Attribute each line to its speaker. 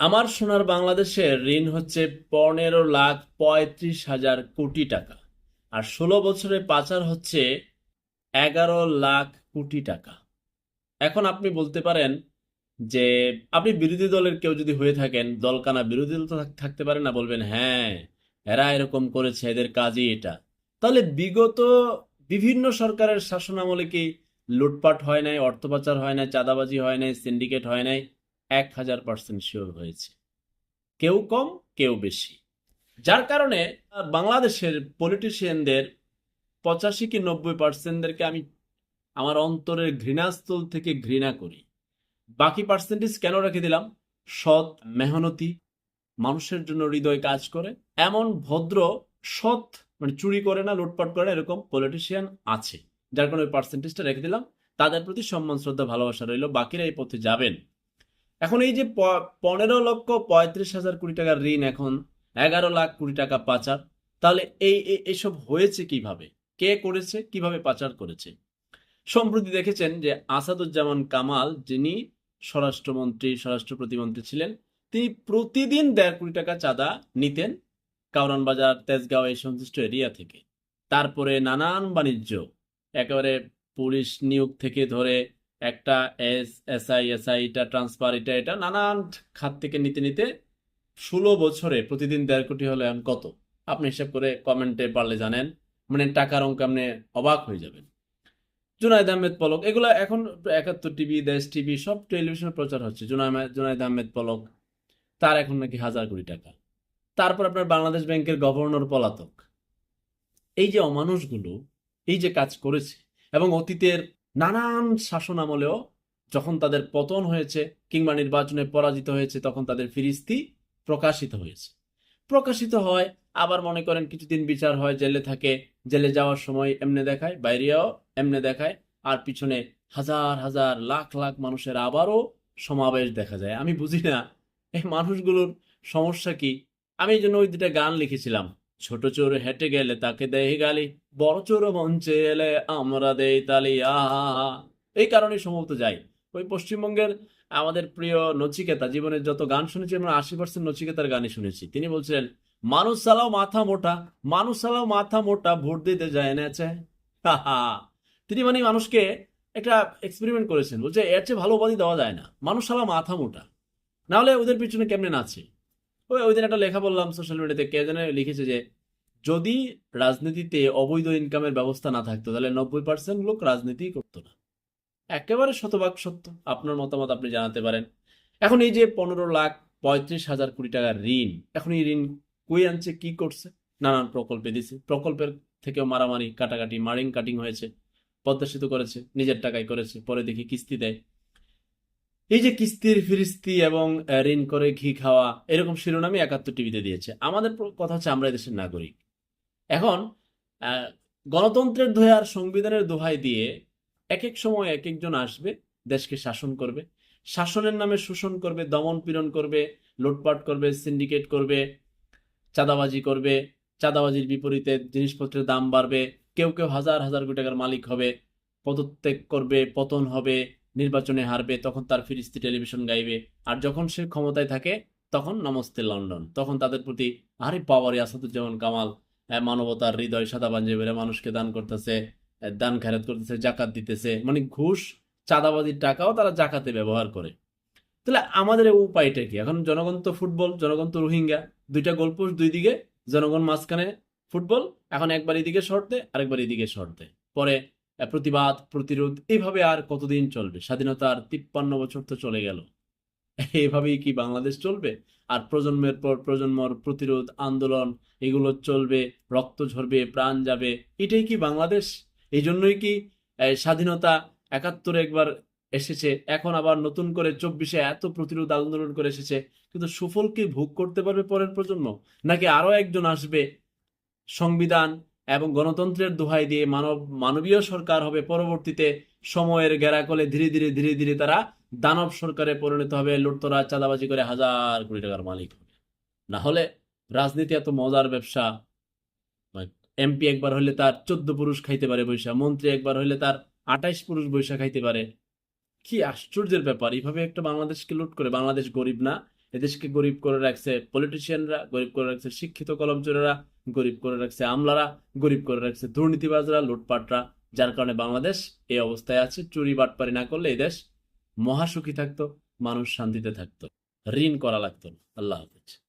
Speaker 1: আমার সোনার বাংলাদেশের ঋণ হচ্ছে পনেরো লাখ পঁয়ত্রিশ হাজার কোটি টাকা, আর ষোলো বছরে পাচার হচ্ছে এগারো লাখ কোটি টাকা। এখন আপনি বলতে পারেন যে আপনি বিরোধী দলের কেউ যদি হয়ে থাকেন, দলকানা বিরোধী দল থাকতে পারে না, বলবেন হ্যাঁ এরা এরকম করেছে, এদের কাজই এটা। তাহলে বিগত বিভিন্ন সরকারের শাসনামলে কি লুটপাট হয় নাই, অর্থ পাচার হয় নাই, চাঁদাবাজি হয় নাই, সিন্ডিকেট হয় নাই? এক হাজার পার্সেন্ট শিওর হয়েছে। কেউ কম, কেউ বেশি। যার কারণে বাংলাদেশের পলিটিশিয়ানদের পঁচাশি কি নব্বই পার্সেন্টদেরকে আমি আমার অন্তরের ঘৃণাস্থল থেকে ঘৃণা করি। বাকি পার্সেন্টেজ কেন রেখে দিলাম? সৎ মেহনতি, মানুষের জন্য হৃদয় কাজ করে। এমন ভদ্র, সৎ মানে চুরি করে না, লুটপাট করে না, এরকম পলিটিশিয়ান আছে। যার কারণে পার্সেন্টেজটা রেখে দিলাম। তাদের প্রতি সম্মান, শ্রদ্ধা, ভালোবাসা রইল। বাকিরা এই পথে যাবেন। এখন এই যে পনেরো লক্ষ পঁয়ত্রিশ হাজার কোটি টাকার ঋণ এখন, এগারো লাখ কোটি টাকা পাচার, তাহলে এই, এই- এসব হয়েছে কীভাবে? কে করেছে? কীভাবে পাচার করেছে? সম্প্রতি দেখেছেন যে আসাদুজ্জামান কামাল, যিনি স্বরাষ্ট্রমন্ত্রী, স্বরাষ্ট্র প্রতিমন্ত্রী ছিলেন, তিনি প্রতিদিন দেড় কোটি টাকা চাঁদা নিতেন কাউরান বাজার তেজগাঁও, এই সংশ্লিষ্ট এরিয়া থেকে। তারপরে নানান বাণিজ্য, একেবারে পুলিশ নিয়োগ থেকে ধরে একটা S, S I S I, এটা ট্রান্সফার এটা এটা, নানান খাত থেকে নিতে নিতে ষোলো বছরে প্রতিদিন দেড় কোটি হলে এখন কত? আপনি হিসাব করে কমেন্টে পারলে জানেন মানে টাকার অঙ্ক আপনি অবাক হয়ে যাবেন। জুনায়দ আহমেদ পলক, এগুলো এখন একাত্তর টিভি, দেশ টিভি, সব টেলিভিশনে প্রচার হচ্ছে। জুনায়দ জুনায়দ আহমেদ পলক, তার এখন নাকি হাজার কোটি টাকা। তারপর আপনার বাংলাদেশ ব্যাংকের গভর্নর পলাতক। এই যে অমানুষগুলো, এই যে কাজ করেছে, এবং অতীতের নানান শাসন আমলেও যখন তাদের পতন হয়েছে কিংবা নির্বাচনে পরাজিত হয়েছে, তখন তাদের ফিরিস্তি প্রকাশিত হয়েছে। প্রকাশিত হয়, আবার মনে করেন কিছুদিন বিচার হয়, জেলে থাকে, জেলে যাওয়ার সময় এমনে দেখায়, বাইরেও এমনে দেখায়, আর পিছনে হাজার হাজার, লাখ লাখ মানুষের আবারও সমাবেশ দেখা যায়। আমি বুঝি না, এই মানুষগুলোর সমস্যা কি? আমি এই জন্য ওই দুটা গান লিখেছিলাম। ছোট চোর হেঁটে গেলে তাকে দেয় গালি, বড় চোর মঞ্চে এলে আমরা দেই তালি, আহা এই কারণে সম্ভবত যাই। ওই পশ্চিমবঙ্গের আমাদের প্রিয় নচিকেতা, জীবনের যত গান শুনেছি, আমরা আশি পার্সেন্ট নচিকেতার গানই শুনেছি। তিনি বলছিলেন, মানুষ চালাও মাথা মোটা, মানুষ চালাও মাথা মোটা, ভোট দিতে যায় না চায় হাহা। তিনি মানে মানুষকে একটা এক্সপেরিমেন্ট করেছেন, বলছে, এর চেয়ে ভালো উপাধি দেওয়া যায় না। মানুষ চালাও মাথা মোটা। নাহলে ওদের পিছনে কেমনে নাচে? ওই ওই দিন একটা লেখা বললাম সোশ্যাল মিডিয়াতে কে যেন লিখেছে যে, যদি রাজনীতিতে অবৈধ ইনকামের ব্যবস্থা না থাকতো, তাহলে নব্বই পার্সেন্ট লোক রাজনীতি করতো না। একেবারে শতভাগ সত্য। আপনার মতামত আপনি জানাতে পারেন। এখন এই যে পনেরো লাখ পঁয়ত্রিশ হাজার কোটি টাকার ঋণ, এখন এই ঋণ কই আনছে, কি করছে? নানান প্রকল্পে দিছে। প্রকল্পের থেকেও মারামারি, কাটাকাটি মারিং কাটিং হয়েছে। পদ্মা সেতু করেছে, নিজের টাকায় করেছে, পরে দেখি কিস্তি দেয়। এই যে কিস্তির, ফিরিস্তি এবং ঋণ করে ঘি খাওয়া, এরকম শিরোনামই একাত্তর টিভিতে দিয়েছে। আমাদের কথা হচ্ছে আমরা দেশের নাগরিক। এখন গণতন্ত্রের দোহাই আর সংবিধানের দোহাই দিয়ে এক এক সময় এক একজন আসবে, দেশকে শাসন করবে। শাসনের নামে শোষণ করবে, দমন পীড়ন করবে, লুটপাট করবে সিন্ডিকেট করবে, চাঁদাবাজি করবে, চাঁদাবাজির বিপরীতে জিনিসপত্রের দাম বাড়বে, কেউ কেউ হাজার হাজার কোটি টাকার মালিক হবে, পদত্যাগ করবে, পতন হবে নির্বাচনে হারবে, তখন তার ফিরিস্তি টেলিভিশন গাইবে। আর যখন সে ক্ষমতায় থাকে, তখন নমস্তে লন্ডন। তখন তাদের প্রতি আরে পাওয়ারে আসাদুজ্জামান কামাল মানবতার হৃদয় সাদা পাঞ্জাবিরা মানুষকে দান করতেছে দান খেরাত করতেছে, জাকাত দিতেছে। মানে ঘুষ, চাঁদাবাজির টাকাও তারা জাকাতে ব্যবহার করে। তাহলে আমাদের উপায়টা কি? এখন জনগণ তো ফুটবল, জনগণ তো রোহিঙ্গা। দুইটা গোলপোস্ট দুই দিকে, জনগণ মাঝখানে ফুটবল, এখন একবার এদিকে দেয় আরেকবার এদিকে দেয় পরে প্রতিবাদ, প্রতিরোধ, এভাবে আর কতদিন চলবে? স্বাধীনতার তিপ্পান্ন বছর তো চলে গেল। এভাবেই কি বাংলাদেশ চলবে? আর প্রজন্মের পর প্রজন্মর প্রতিরোধ, আন্দোলন, এগুলো চলবে, রক্ত ঝরবে, প্রাণ যাবে, এটাই কি বাংলাদেশ? এই জন্যই কি স্বাধীনতা একাত্তরে একবার এসেছে, এখন আবার নতুন করে চব্বিশে এত প্রতিরোধ, আন্দোলন করে এসেছে, কিন্তু সুফল কি ভোগ করতে পারবে পরের প্রজন্ম? নাকি আরও একজন আসবে সংবিধান এবং গণতন্ত্রের দোহাই দিয়ে মানব, মানবীয় সরকার হবে। পরবর্তীতে সময়ের গেরাকলে ধীরে ধীরে ধীরে ধীরে তারা দানব সরকারে পরিণত হবে। লুটতরা চাঁদাবাজি করে হাজার কোটি টাকার মালিক হবে। না হলে রাজনীতি এত মজার ব্যবসা। এমপি একবার হলে তার চোদ্দ পুরুষ খাইতে পারে বৈশা। মন্ত্রী একবার হলে তার আঠাইশ পুরুষ বৈশা খাইতে পারে। কি আশ্চর্যের ব্যাপার! এইভাবে একটা বাংলাদেশকে লুট করে বাংলাদেশ গরিব না? এদেশকে গরিব করে রাখছে পলিটিশিয়ানরা গরিব করে রাখছে শিক্ষিত কলমচোরেরা, গরিব করে রাখছে আমলারা, গরিব করে রাখছে দুর্নীতিবাজরা, লুটপাটরা, যার কারণে বাংলাদেশ এই অবস্থায় আছে। চুরি, বাটপারি না করলে এই দেশ মহাসুখী থাকতো, মানুষ শান্তিতে থাকতো। ঋণ করা লাগতো আল্লাহ হাফেজ।